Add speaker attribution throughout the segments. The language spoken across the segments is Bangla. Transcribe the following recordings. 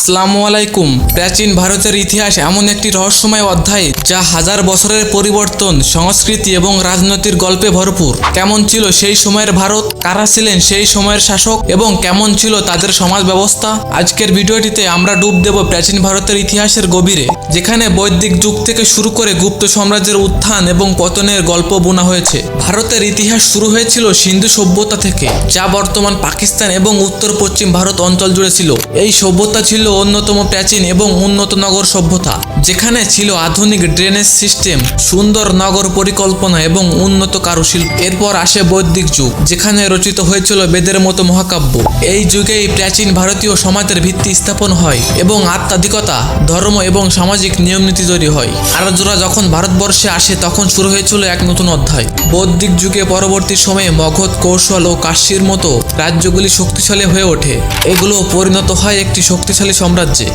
Speaker 1: আসসালামু আলাইকুম। প্রাচীন ভারতের ইতিহাস এমন একটি রহস্যময় অধ্যায় যা হাজার বছরের পরিবর্তন, সংস্কৃতি এবং রাজনৈতিক গল্পে ভরপুর। কেমন ছিল সেই সময়ের ভারত? কারা ছিলেন সেই সময়ের শাসক? এবং কেমন ছিল তাদের সমাজ ব্যবস্থা? আজকের ভিডিওটিতে আমরা ডুব দেব প্রাচীন ভারতের ইতিহাসের গভীরে, যেখানে বৈদিক যুগ থেকে শুরু করে গুপ্ত সাম্রাজ্যের উত্থান এবং পতনের গল্প বোনা হয়েছে। ভারতের ইতিহাস শুরু হয়েছিল সিন্ধু সভ্যতা থেকে, যা বর্তমান পাকিস্তান এবং উত্তর পশ্চিম ভারত অঞ্চল জুড়ে ছিল। এই সভ্যতা ছিল অন্যতম প্রাচীন এবং উন্নত নগর সভ্যতা, যেখানে ছিল আধুনিক ড্রেনেজ সিস্টেম, সুন্দর নগর পরিকল্পনা এবং উন্নত কারুশিল্প। এরপর আসে বৈদিক যুগ, যেখানে রচিত হয়েছিল বেদের মতো মহাকাব্য। এই যুগেই প্রাচীন ভারতীয় সমাজের ভিত্তি স্থাপন হয় এবং আত্মাধিকতা ধর্ম এবং সামাজিক নিয়মনীতি তৈরি হয়। আর্যরা যখন ভারতবর্ষে আসে, তখন শুরু হয়েছিল এক নতুন অধ্যায়। বৌদ্ধিক যুগে পরবর্তী সময়ে মগধ, কৌশল ও কাশীর মতো রাজ্যগুলি শক্তিশালী হয়ে ওঠে। এগুলো পরিণত হয় একটি শক্তিশালী সাম্রাজ্যে।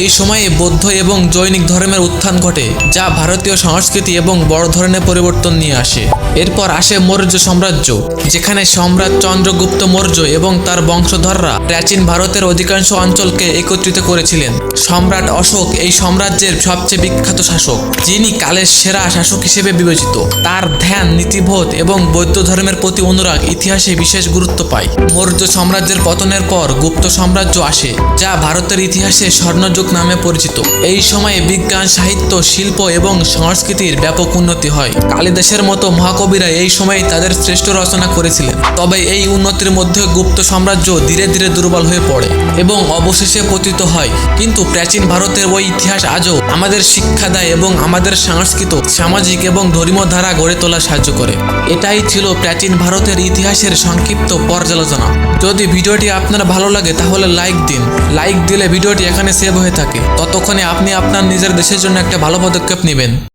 Speaker 1: এই সময়ে বৌদ্ধ এবং জৈনিক ধর্মের উত্থান ঘটে, যা ভারতীয় সংস্কৃতি এবং বড় ধরনের পরিবর্তন নিয়ে আসে। এরপর আসে মৌর্য সাম্রাজ্য, যেখানে সম্রাট চন্দ্রগুপ্ত মৌর্য এবং তার বংশধররা প্রাচীন ভারতের অধিকাংশ অঞ্চলকে একত্রিত করেছিলেন। সম্রাট অশোক এই সাম্রাজ্যের সবচেয়ে বিখ্যাত শাসক, যিনি কালের সেরা শাসক হিসেবে বিবেচিত। তার ধ্যান, নীতিবোধ এবং বৌদ্ধ ধর্মের প্রতি অনুরাগ ইতিহাসে বিশেষ গুরুত্ব পায়। মৌর্য সাম্রাজ্যের পতনের পর গুপ্ত সাম্রাজ্য আসে, যা ভারতের ইতিহাসে স্বর্ণযুগ নামে পরিচিত। এই সময়ে বিজ্ঞান, সাহিত্য, শিল্প এবং সংস্কৃতির ব্যাপক উন্নতি হয়। কালিদাসের মতো মহাকবিরা এই সময়ে তাদের শ্রেষ্ঠ রচনা করেছিলেন। তবে এই উন্নতির মধ্যে গুপ্ত সাম্রাজ্য ধীরে ধীরে দুর্বল হয়ে পড়ে এবং অবশেষে পতিত হয়। কিন্তু প্রাচীন ভারতের ওই ইতিহাস আজও আমাদের শিক্ষা দেয় এবং আমাদের সংস্কৃত, সামাজিক এবং ধর্মীয় ধারা গড়ে তোলা সাহায্য করে। এটাই ছিল প্রাচীন ভারতের ইতিহাসের সংক্ষিপ্ত পর্যালোচনা। যদি ভিডিওটি আপনার ভালো লাগে তাহলে লাইক দিন। লাইক দিলে ভিডিওটি এখানে সেভ হয়ে থাকে। ততক্ষণে আপনি আপনার নিজের দেশের জন্য একটা ভালো পদক্ষেপ নেবেন।